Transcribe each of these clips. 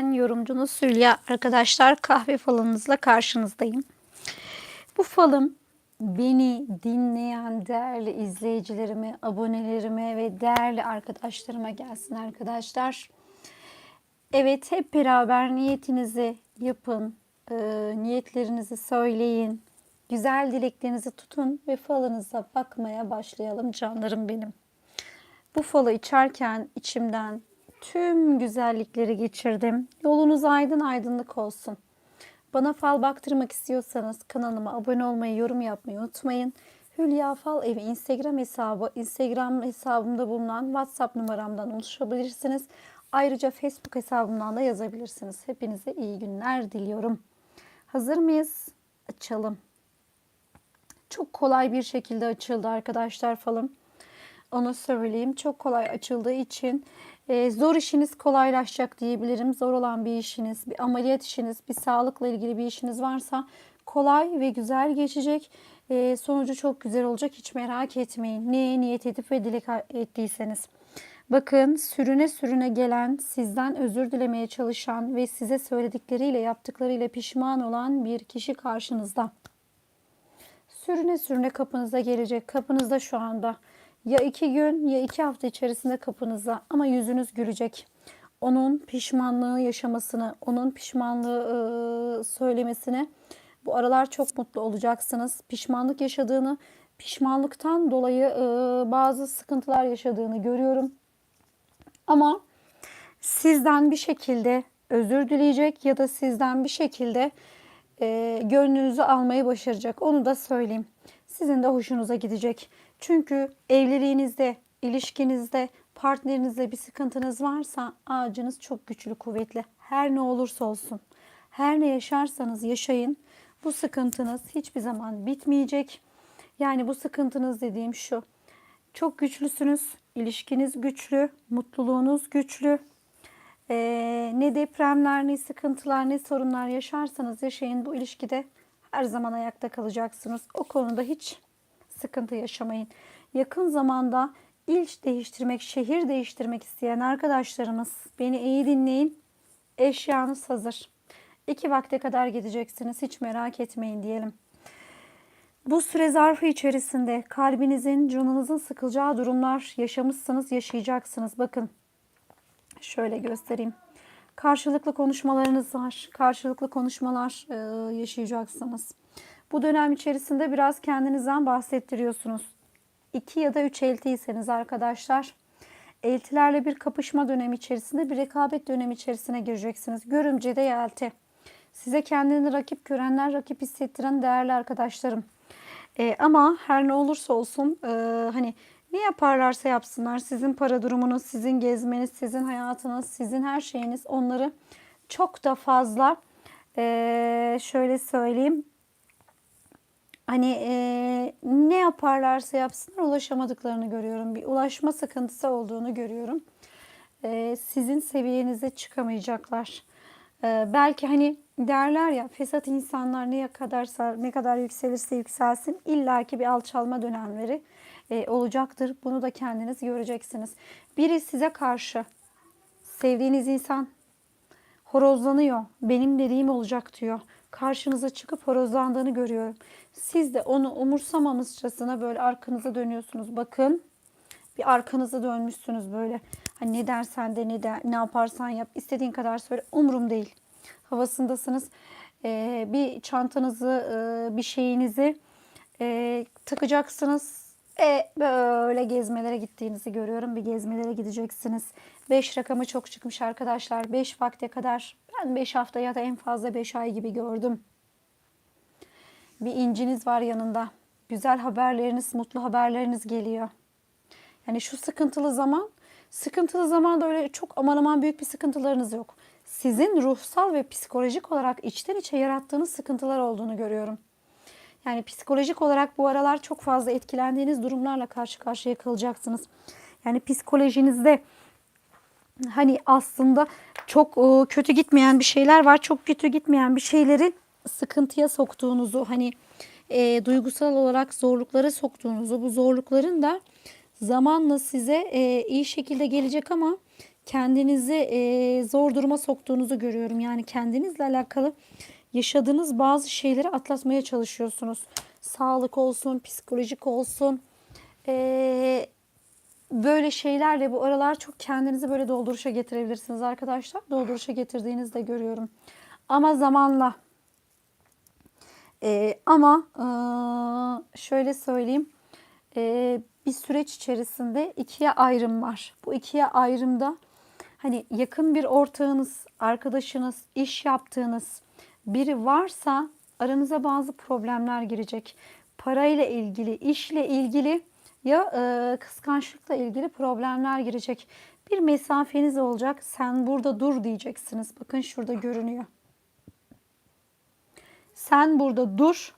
Ben yorumcunuz Hülya. Arkadaşlar kahve falınızla karşınızdayım. Bu falım beni dinleyen değerli izleyicilerime, abonelerime ve değerli arkadaşlarıma gelsin arkadaşlar. Evet hep beraber niyetinizi yapın, e, niyetlerinizi söyleyin, güzel dileklerinizi tutun ve falınıza bakmaya başlayalım canlarım benim. Bu falı içerken içimden tüm güzellikleri geçirdim. Yolunuz aydın aydınlık olsun. Bana fal baktırmak istiyorsanız kanalıma abone olmayı, yorum yapmayı unutmayın. Hülya Fal Evi Instagram hesabı, Instagram hesabımda bulunan WhatsApp numaramdan ulaşabilirsiniz. Ayrıca Facebook hesabımdan da yazabilirsiniz. Hepinize iyi günler diliyorum. Hazır mıyız? Açalım. Çok kolay bir şekilde açıldı arkadaşlar falım. Onu söyleyeyim. Çok kolay açıldığı için e, zor işiniz kolaylaşacak diyebilirim. Zor olan bir işiniz, bir ameliyat işiniz, bir sağlıkla ilgili bir işiniz varsa kolay ve güzel geçecek. E, sonucu çok güzel olacak. Hiç merak etmeyin. Neye niyet edip ve dilek ettiyseniz. Bakın sürüne sürüne gelen, sizden özür dilemeye çalışan ve size söyledikleriyle yaptıklarıyla pişman olan bir kişi karşınızda. Sürüne sürüne kapınıza gelecek. Kapınızda şu anda. Ya iki gün ya iki hafta içerisinde kapınıza ama yüzünüz gülecek. Onun pişmanlığı yaşamasını, onun pişmanlığı e, söylemesini bu aralar çok mutlu olacaksınız. Pişmanlık yaşadığını, pişmanlıktan dolayı e, bazı sıkıntılar yaşadığını görüyorum. Ama sizden bir şekilde özür dileyecek ya da sizden bir şekilde e, gönlünüzü almayı başaracak. Onu da söyleyeyim. Sizin de hoşunuza gidecek. Çünkü evliliğinizde, ilişkinizde, partnerinizle bir sıkıntınız varsa ağacınız çok güçlü, kuvvetli. Her ne olursa olsun, her ne yaşarsanız yaşayın. Bu sıkıntınız hiçbir zaman bitmeyecek. Yani bu sıkıntınız dediğim şu. Çok güçlüsünüz, ilişkiniz güçlü, mutluluğunuz güçlü. Ee, ne depremler, ne sıkıntılar, ne sorunlar yaşarsanız yaşayın bu ilişkide her zaman ayakta kalacaksınız. O konuda hiç sıkıntı yaşamayın. Yakın zamanda il değiştirmek, şehir değiştirmek isteyen arkadaşlarımız beni iyi dinleyin. Eşyanız hazır. İki vakte kadar gideceksiniz. Hiç merak etmeyin diyelim. Bu süre zarfı içerisinde kalbinizin, canınızın sıkılacağı durumlar yaşamışsınız, yaşayacaksınız. Bakın şöyle göstereyim. Karşılıklı konuşmalarınız var. Karşılıklı konuşmalar e, yaşayacaksınız. Bu dönem içerisinde biraz kendinizden bahsettiriyorsunuz. 2 ya da 3 eltiyseniz arkadaşlar eltilerle bir kapışma dönemi içerisinde bir rekabet dönemi içerisine gireceksiniz. Görümcede elti. Size kendini rakip görenler, rakip hissettiren değerli arkadaşlarım. E, ama her ne olursa olsun e, hani ne yaparlarsa yapsınlar sizin para durumunuz, sizin gezmeniz, sizin hayatınız, sizin her şeyiniz onları çok da fazla e, şöyle söyleyeyim hani e, ne yaparlarsa yapsınlar ulaşamadıklarını görüyorum. Bir ulaşma sıkıntısı olduğunu görüyorum. E, sizin seviyenize çıkamayacaklar. E, belki hani derler ya fesat insanlar ne kadarsa ne kadar yükselirse yükselsin illaki bir alçalma dönemleri e, olacaktır. Bunu da kendiniz göreceksiniz. Biri size karşı sevdiğiniz insan horozlanıyor. Benim dediğim olacak diyor. Karşınıza çıkıp horozlandığını görüyorum. Siz de onu umursamamışçasına böyle arkanıza dönüyorsunuz. Bakın bir arkanıza dönmüşsünüz böyle. Hani ne dersen de ne, der, ne yaparsan yap. istediğin kadar söyle. Umurum değil. Havasındasınız. Ee, bir çantanızı, e, bir şeyinizi e, takacaksınız. E, böyle gezmelere gittiğinizi görüyorum. Bir gezmelere gideceksiniz. 5 rakamı çok çıkmış arkadaşlar. 5 vakte kadar ben 5 hafta ya da en fazla 5 ay gibi gördüm. Bir inciniz var yanında. Güzel haberleriniz, mutlu haberleriniz geliyor. Yani şu sıkıntılı zaman, sıkıntılı zamanda öyle çok aman aman büyük bir sıkıntılarınız yok. Sizin ruhsal ve psikolojik olarak içten içe yarattığınız sıkıntılar olduğunu görüyorum. Yani psikolojik olarak bu aralar çok fazla etkilendiğiniz durumlarla karşı karşıya kalacaksınız. Yani psikolojinizde hani aslında çok e, kötü gitmeyen bir şeyler var. Çok kötü gitmeyen bir şeyleri sıkıntıya soktuğunuzu hani e, duygusal olarak zorluklara soktuğunuzu bu zorlukların da zamanla size e, iyi şekilde gelecek ama kendinizi e, zor duruma soktuğunuzu görüyorum. Yani kendinizle alakalı yaşadığınız bazı şeyleri atlatmaya çalışıyorsunuz. Sağlık olsun, psikolojik olsun. E, böyle şeylerle bu aralar çok kendinizi böyle dolduruşa getirebilirsiniz arkadaşlar. Dolduruşa getirdiğinizi de görüyorum. Ama zamanla. E, ama e, şöyle söyleyeyim. E, bir süreç içerisinde ikiye ayrım var. Bu ikiye ayrımda hani yakın bir ortağınız, arkadaşınız, iş yaptığınız biri varsa aranıza bazı problemler girecek. Parayla ilgili, işle ilgili ya e, kıskançlıkla ilgili problemler girecek. Bir mesafeniz olacak. Sen burada dur diyeceksiniz. Bakın şurada görünüyor. Sen burada dur.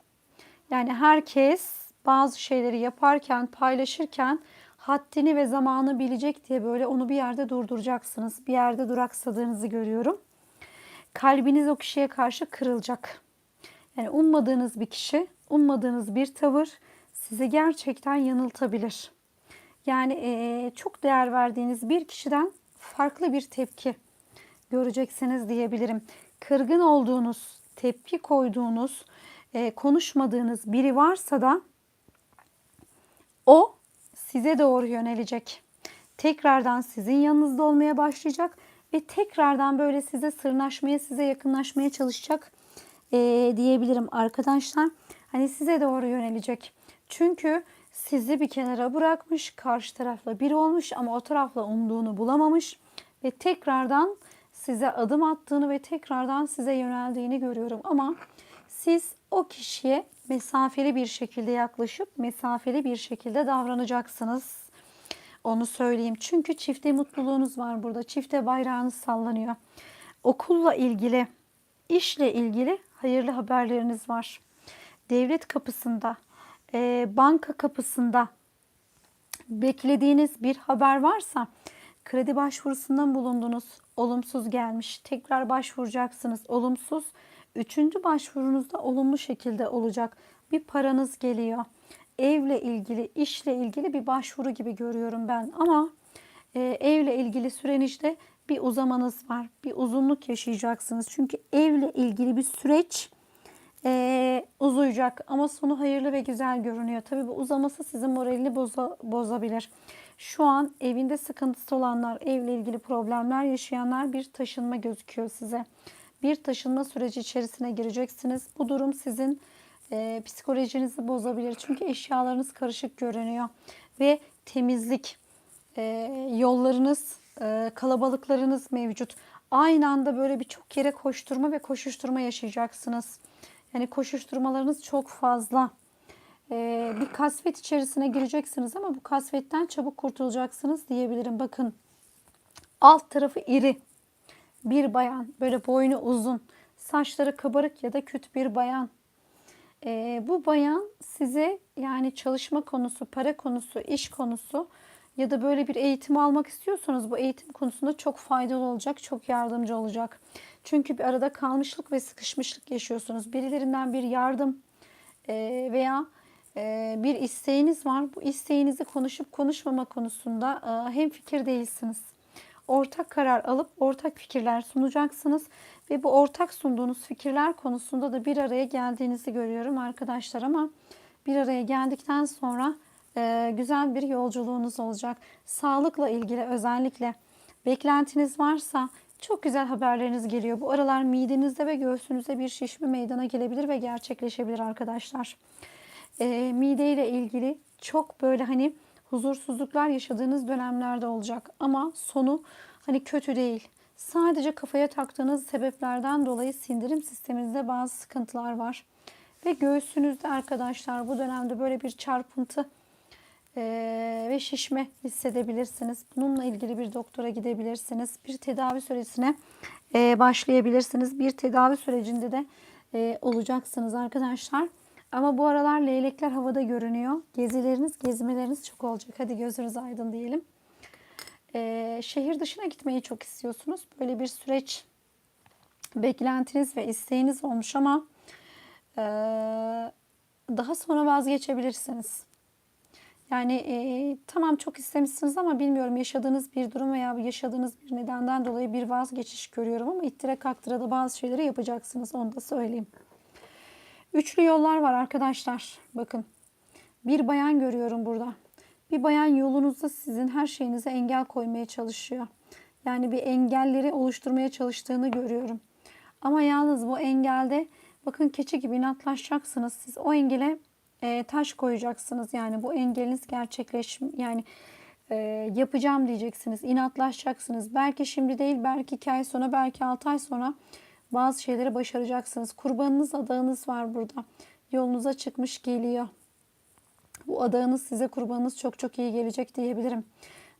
Yani herkes bazı şeyleri yaparken, paylaşırken haddini ve zamanı bilecek diye böyle onu bir yerde durduracaksınız. Bir yerde duraksadığınızı görüyorum. Kalbiniz o kişiye karşı kırılacak. Yani ummadığınız bir kişi, ummadığınız bir tavır sizi gerçekten yanıltabilir. Yani e, çok değer verdiğiniz bir kişiden farklı bir tepki göreceksiniz diyebilirim. Kırgın olduğunuz, tepki koyduğunuz, e, konuşmadığınız biri varsa da o size doğru yönelecek. Tekrardan sizin yanınızda olmaya başlayacak ve tekrardan böyle size sırnaşmaya, size yakınlaşmaya çalışacak e, diyebilirim arkadaşlar. Hani size doğru yönelecek. Çünkü sizi bir kenara bırakmış, karşı tarafla bir olmuş ama o tarafla umduğunu bulamamış ve tekrardan size adım attığını ve tekrardan size yöneldiğini görüyorum. Ama siz o kişiye mesafeli bir şekilde yaklaşıp mesafeli bir şekilde davranacaksınız. Onu söyleyeyim. Çünkü çifte mutluluğunuz var burada. Çifte bayrağınız sallanıyor. Okulla ilgili, işle ilgili hayırlı haberleriniz var. Devlet kapısında, e, banka kapısında beklediğiniz bir haber varsa kredi başvurusundan bulundunuz. Olumsuz gelmiş. Tekrar başvuracaksınız. Olumsuz. Üçüncü başvurunuzda olumlu şekilde olacak. Bir paranız geliyor. Evle ilgili, işle ilgili bir başvuru gibi görüyorum ben. Ama e, evle ilgili süreçte bir uzamanız var. Bir uzunluk yaşayacaksınız. Çünkü evle ilgili bir süreç e, uzayacak ama sonu hayırlı ve güzel görünüyor. Tabii bu uzaması sizin moralini boza, bozabilir. Şu an evinde sıkıntısı olanlar, evle ilgili problemler yaşayanlar bir taşınma gözüküyor size. Bir taşınma süreci içerisine gireceksiniz. Bu durum sizin e, psikolojinizi bozabilir. Çünkü eşyalarınız karışık görünüyor. Ve temizlik, e, yollarınız, e, kalabalıklarınız mevcut. Aynı anda böyle birçok yere koşturma ve koşuşturma yaşayacaksınız. Yani koşuşturmalarınız çok fazla. Ee, bir kasvet içerisine gireceksiniz ama bu kasvetten çabuk kurtulacaksınız diyebilirim. Bakın alt tarafı iri bir bayan. Böyle boynu uzun. Saçları kabarık ya da küt bir bayan. Ee, bu bayan size yani çalışma konusu, para konusu, iş konusu ya da böyle bir eğitim almak istiyorsanız bu eğitim konusunda çok faydalı olacak, çok yardımcı olacak. Çünkü bir arada kalmışlık ve sıkışmışlık yaşıyorsunuz. Birilerinden bir yardım e, veya e, bir isteğiniz var. Bu isteğinizi konuşup konuşmama konusunda e, hem fikir değilsiniz. Ortak karar alıp ortak fikirler sunacaksınız ve bu ortak sunduğunuz fikirler konusunda da bir araya geldiğinizi görüyorum arkadaşlar ama bir araya geldikten sonra e, güzel bir yolculuğunuz olacak. Sağlıkla ilgili özellikle beklentiniz varsa çok güzel haberleriniz geliyor. Bu aralar midenizde ve göğsünüzde bir şişme meydana gelebilir ve gerçekleşebilir arkadaşlar. E, mide ile ilgili çok böyle hani huzursuzluklar yaşadığınız dönemlerde olacak. Ama sonu hani kötü değil. Sadece kafaya taktığınız sebeplerden dolayı sindirim sisteminizde bazı sıkıntılar var. Ve göğsünüzde arkadaşlar bu dönemde böyle bir çarpıntı ee, ve şişme hissedebilirsiniz. Bununla ilgili bir doktora gidebilirsiniz. Bir tedavi sürecine e, başlayabilirsiniz. Bir tedavi sürecinde de e, olacaksınız arkadaşlar. Ama bu aralar leylekler havada görünüyor. Gezileriniz, gezmeleriniz çok olacak. Hadi gözünüz aydın diyelim. Ee, şehir dışına gitmeyi çok istiyorsunuz. Böyle bir süreç beklentiniz ve isteğiniz olmuş ama e, daha sonra vazgeçebilirsiniz. Yani e, tamam çok istemişsiniz ama bilmiyorum yaşadığınız bir durum veya yaşadığınız bir nedenden dolayı bir vazgeçiş görüyorum ama ittire kaktıra da bazı şeyleri yapacaksınız onu da söyleyeyim. Üçlü yollar var arkadaşlar. Bakın bir bayan görüyorum burada. Bir bayan yolunuzda sizin her şeyinize engel koymaya çalışıyor. Yani bir engelleri oluşturmaya çalıştığını görüyorum. Ama yalnız bu engelde bakın keçi gibi inatlaşacaksınız. Siz o engele e, taş koyacaksınız. Yani bu engeliniz gerçekleş yani e, yapacağım diyeceksiniz. inatlaşacaksınız. Belki şimdi değil, belki iki ay sonra, belki altı ay sonra bazı şeyleri başaracaksınız. Kurbanınız, adağınız var burada. Yolunuza çıkmış geliyor. Bu adağınız size kurbanınız çok çok iyi gelecek diyebilirim.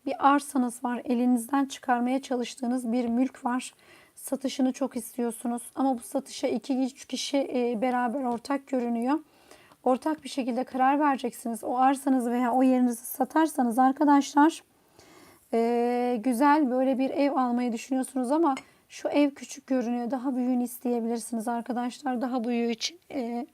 Bir arsanız var. Elinizden çıkarmaya çalıştığınız bir mülk var. Satışını çok istiyorsunuz. Ama bu satışa iki üç kişi e, beraber ortak görünüyor. Ortak bir şekilde karar vereceksiniz. O arsanızı veya o yerinizi satarsanız arkadaşlar e, güzel böyle bir ev almayı düşünüyorsunuz ama şu ev küçük görünüyor. Daha büyüğünü isteyebilirsiniz arkadaşlar. Daha büyüğü için e,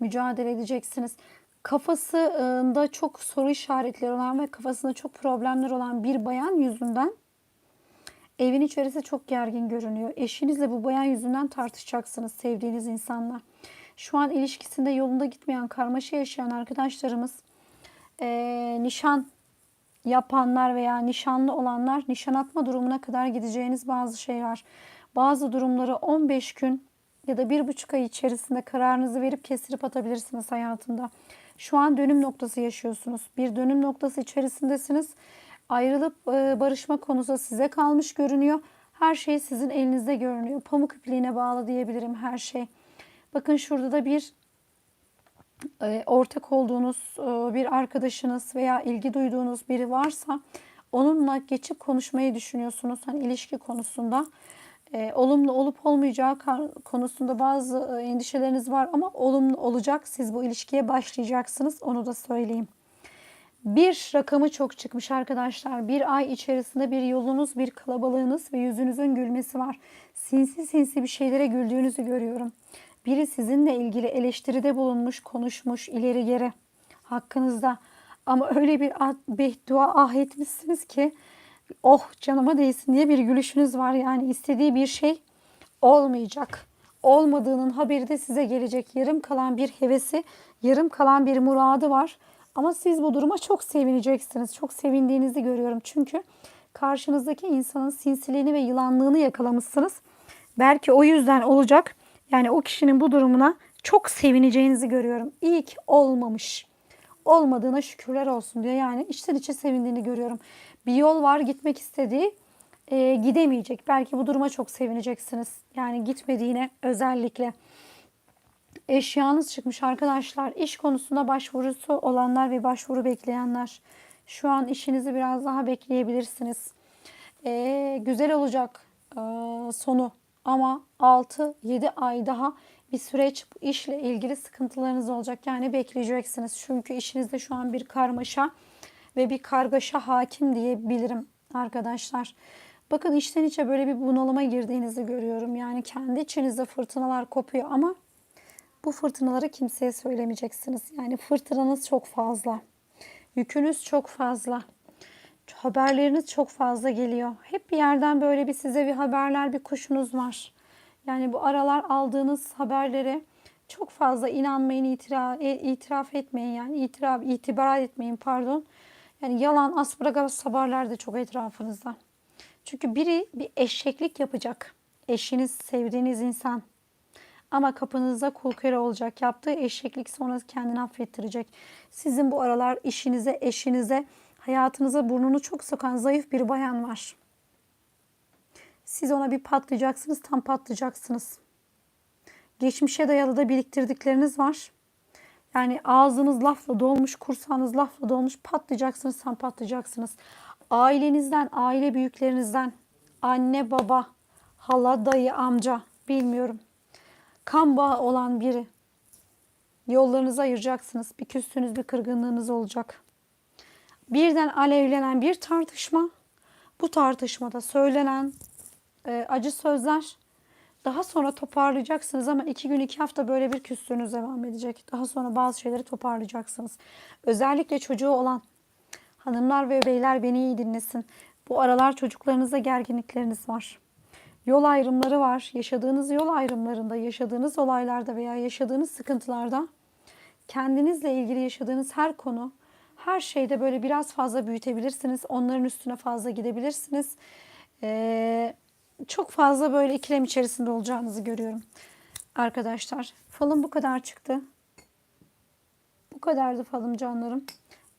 mücadele edeceksiniz. Kafasında çok soru işaretleri olan ve kafasında çok problemler olan bir bayan yüzünden evin içerisi çok gergin görünüyor. Eşinizle bu bayan yüzünden tartışacaksınız sevdiğiniz insanla. Şu an ilişkisinde yolunda gitmeyen, karmaşa yaşayan arkadaşlarımız e, nişan yapanlar veya nişanlı olanlar nişan atma durumuna kadar gideceğiniz bazı şey var. Bazı durumları 15 gün ya da bir buçuk ay içerisinde kararınızı verip kestirip atabilirsiniz hayatında. Şu an dönüm noktası yaşıyorsunuz. Bir dönüm noktası içerisindesiniz. Ayrılıp e, barışma konusu size kalmış görünüyor. Her şey sizin elinizde görünüyor. Pamuk ipliğine bağlı diyebilirim her şey. Bakın şurada da bir e, ortak olduğunuz e, bir arkadaşınız veya ilgi duyduğunuz biri varsa onunla geçip konuşmayı düşünüyorsunuz. Hani ilişki konusunda e, olumlu olup olmayacağı konusunda bazı endişeleriniz var ama olumlu olacak. Siz bu ilişkiye başlayacaksınız. Onu da söyleyeyim. Bir rakamı çok çıkmış arkadaşlar. Bir ay içerisinde bir yolunuz, bir kalabalığınız ve yüzünüzün gülmesi var. Sinsi sinsi bir şeylere güldüğünüzü görüyorum. Biri sizinle ilgili eleştiride bulunmuş, konuşmuş ileri geri hakkınızda. Ama öyle bir beddua ah etmişsiniz ki oh canıma değsin diye bir gülüşünüz var. Yani istediği bir şey olmayacak. Olmadığının haberi de size gelecek. Yarım kalan bir hevesi, yarım kalan bir muradı var. Ama siz bu duruma çok sevineceksiniz. Çok sevindiğinizi görüyorum. Çünkü karşınızdaki insanın sinsiliğini ve yılanlığını yakalamışsınız. Belki o yüzden olacak. Yani o kişinin bu durumuna çok sevineceğinizi görüyorum. İyi ki olmamış. Olmadığına şükürler olsun diye yani içten içe sevindiğini görüyorum. Bir yol var gitmek istediği e, gidemeyecek. Belki bu duruma çok sevineceksiniz. Yani gitmediğine özellikle. Eşyanız çıkmış arkadaşlar. İş konusunda başvurusu olanlar ve başvuru bekleyenler. Şu an işinizi biraz daha bekleyebilirsiniz. E, güzel olacak e, sonu ama 6-7 ay daha bir süreç işle ilgili sıkıntılarınız olacak. Yani bekleyeceksiniz. Çünkü işinizde şu an bir karmaşa ve bir kargaşa hakim diyebilirim arkadaşlar. Bakın içten içe böyle bir bunalıma girdiğinizi görüyorum. Yani kendi içinizde fırtınalar kopuyor ama bu fırtınaları kimseye söylemeyeceksiniz. Yani fırtınanız çok fazla. Yükünüz çok fazla. Haberleriniz çok fazla geliyor. Hep bir yerden böyle bir size bir haberler, bir kuşunuz var. Yani bu aralar aldığınız haberlere çok fazla inanmayın, itiraf, e, itiraf etmeyin yani itiraf, itibar etmeyin pardon. Yani yalan, asparagas haberler de çok etrafınızda. Çünkü biri bir eşeklik yapacak. Eşiniz, sevdiğiniz insan. Ama kapınızda kul köle olacak. Yaptığı eşeklik sonra kendini affettirecek. Sizin bu aralar işinize, eşinize, hayatınıza burnunu çok sokan zayıf bir bayan var. Siz ona bir patlayacaksınız, tam patlayacaksınız. Geçmişe dayalı da biriktirdikleriniz var. Yani ağzınız lafla dolmuş, kursağınız lafla dolmuş, patlayacaksınız, tam patlayacaksınız. Ailenizden, aile büyüklerinizden, anne, baba, hala, dayı, amca, bilmiyorum. Kan bağı olan biri. Yollarınızı ayıracaksınız. Bir küstünüz, bir kırgınlığınız olacak. Birden alevlenen bir tartışma. Bu tartışmada söylenen e, acı sözler Daha sonra toparlayacaksınız ama iki gün iki hafta böyle bir küslüğünüz devam edecek. Daha sonra bazı şeyleri toparlayacaksınız. Özellikle çocuğu olan hanımlar ve beyler beni iyi dinlesin. Bu aralar çocuklarınızda gerginlikleriniz var. Yol ayrımları var. Yaşadığınız yol ayrımlarında, yaşadığınız olaylarda veya yaşadığınız sıkıntılarda kendinizle ilgili yaşadığınız her konu, her şeyde böyle biraz fazla büyütebilirsiniz. Onların üstüne fazla gidebilirsiniz. Ee, çok fazla böyle ikilem içerisinde olacağınızı görüyorum. Arkadaşlar falım bu kadar çıktı. Bu kadardı falım canlarım.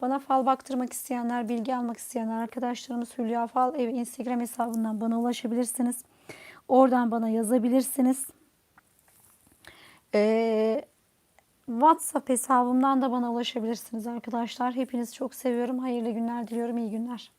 Bana fal baktırmak isteyenler, bilgi almak isteyenler arkadaşlarımız Hülya Fal ev Instagram hesabından bana ulaşabilirsiniz. Oradan bana yazabilirsiniz. Ee, WhatsApp hesabımdan da bana ulaşabilirsiniz arkadaşlar. Hepinizi çok seviyorum. Hayırlı günler diliyorum. İyi günler.